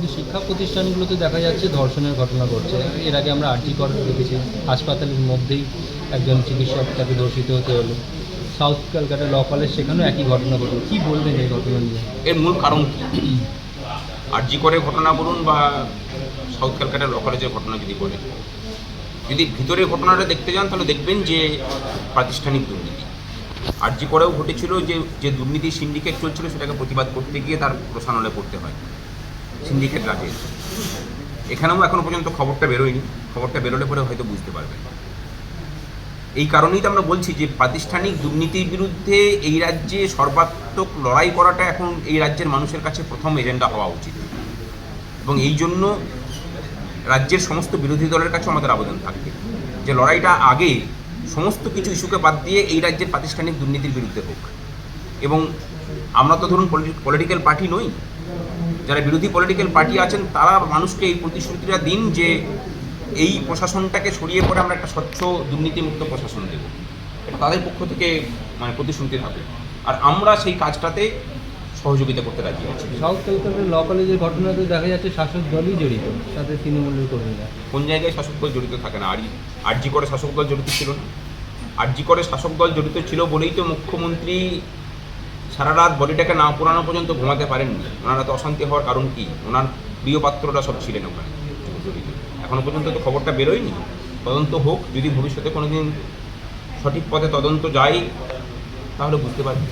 কিন্তু শিক্ষা প্রতিষ্ঠানগুলোতে দেখা যাচ্ছে ধর্ষণের ঘটনা ঘটছে। এর আগে আমরা আর্জি কর দেখেছি, হাসপাতালের মধ্যেই একজন চিকিৎসক তাকে ধর্ষিত হতে হলো। সাউথ ক্যালকাটা ল কলেজ সেখানেও একই ঘটনা ঘটলো। কী বলবেন এই ঘটনা নিয়ে? এর মূল কারণ কি? আরজি করে ঘটনা বলুন বা সাউথ ক্যালকাটার ল কলেজের ঘটনা যদি বলেন। যদি ভিতরের ঘটনাটা দেখতে যান, তাহলে দেখবেন যে প্রাতিষ্ঠানিক দুর্নীতি। আরজি করেও ঘটেছিল যে যে দুর্নীতি সিন্ডিকেট চলছিল সেটাকে প্রতিবাদ করতে গিয়ে তার প্রসারণে পড়তে হয়। সিন্ডিকেট রাজে এখানেও এখনও পর্যন্ত খবরটা বেরোয়নি। খবরটা বেরোলে পরে হয়তো বুঝতে পারবেন এই কারণেই তো আমরা বলছি যে প্রাতিষ্ঠানিক দুর্নীতির বিরুদ্ধে এই রাজ্যে সর্বাত্মক লড়াই করাটা এখন এই রাজ্যের মানুষের কাছে প্রথম এজেন্ডা হওয়া উচিত। এবং এই জন্য রাজ্যের সমস্ত বিরোধী দলের কাছে আমাদের আবেদন থাকবে যে লড়াইটা আগে সমস্ত কিছু ইস্যুকে বাদ দিয়ে এই রাজ্যের প্রাতিষ্ঠানিক দুর্নীতির বিরুদ্ধে হোক। এবং আমরা তো ধরুন পলিটিক্যাল পার্টি নই। যারা বিরোধী পলিটিক্যাল পার্টি আছেন তারা মানুষকে এই প্রতিশ্রুতিটা দিন যে এই প্রশাসনটাকে সরিয়ে পড়ে আমরা একটা স্বচ্ছ দুর্নীতিমুক্ত প্রশাসন দেব। এটা তাদের পক্ষ থেকে মানে প্রতিশ্রুতি থাকে আর আমরা সেই কাজটাতে সহযোগিতা করতে রাজি আছি। সাউথ ক্যালকাটা ল কলেজের ঘটনাতে দেখা যাচ্ছে শাসক দলই জড়িত সাথে তৃণমূলের কর্মীরা। কোন জায়গায় শাসক দল জড়িত থাকে না? আরই আরজি করে শাসক দল জড়িত ছিল না? আরজি করে শাসক দল জড়িত ছিল বলেই তো মুখ্যমন্ত্রী সারা রাত বডিটাকে না পুরানো পর্যন্ত ঘুমাতে পারেননি। ওনারা তো অশান্তি হওয়ার কারণ কি? ওনার প্রিয় পাত্ররা সব ছিলেন ওখানে। এখনও পর্যন্ত তো খবরটা বেরোয়নি। তদন্ত হোক, যদি ভবিষ্যতে কোনোদিন সঠিক পথে তদন্ত যায়, তাহলে বুঝতে পারবে।